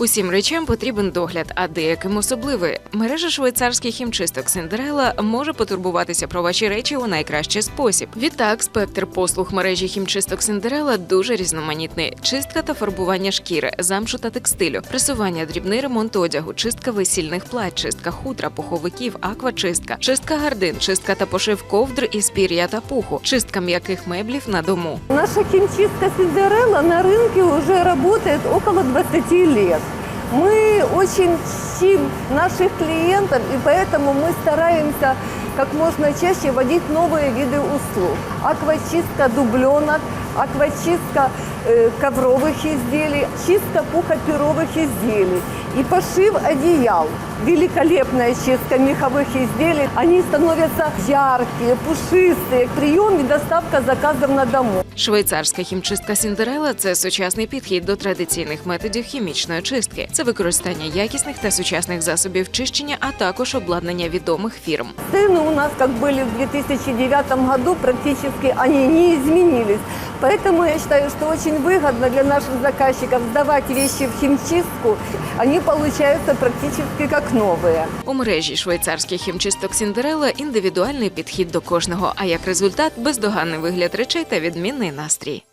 Усім речам потрібен догляд, а деяким особливий. Мережа швейцарських хімчисток Сіндерела може потурбуватися про ваші речі у найкращий спосіб. Відтак, спектр послуг мережі хімчисток Сіндерела дуже різноманітний: чистка та фарбування шкіри, замшу та текстилю, пресування, дрібний ремонт одягу, чистка весільних плать, чистка хутра, пуховиків, аквачистка, чистка гардин, чистка та пошив ковдр із пір'я та пуху, чистка м'яких меблів на дому. Наша химчистка Синдерелла на рынке уже работает около 20 лет. Мы очень чтим наших клиентов, и поэтому мы стараемся как можно чаще вводить новые виды услуг. Аквачистка дубленок, аквачистка э, ковровых изделий, чистка пухоперовых изделий и пошив одеял. Великолепная чистка меховых изделий. Они становятся яркие, пушистые. Прием и доставка заказов на дому. Швейцарська хімчистка Сіндерела це сучасний підхід до традиційних методів хімічної чистки. Це використання якісних та сучасних засобів чищення, а також обладнання відомих фірм. Цены у нас, как были в 2009 году, практически они не изменились. Поэтому я считаю, что очень выгодно для наших заказчиков сдавать вещи в химчистку. Они получаются практически как новые. У мережі швейцарських хімчисток Сіндерела індивідуальний підхід до кожного, а як результат бездоганний вигляд речей та відмінний настрій.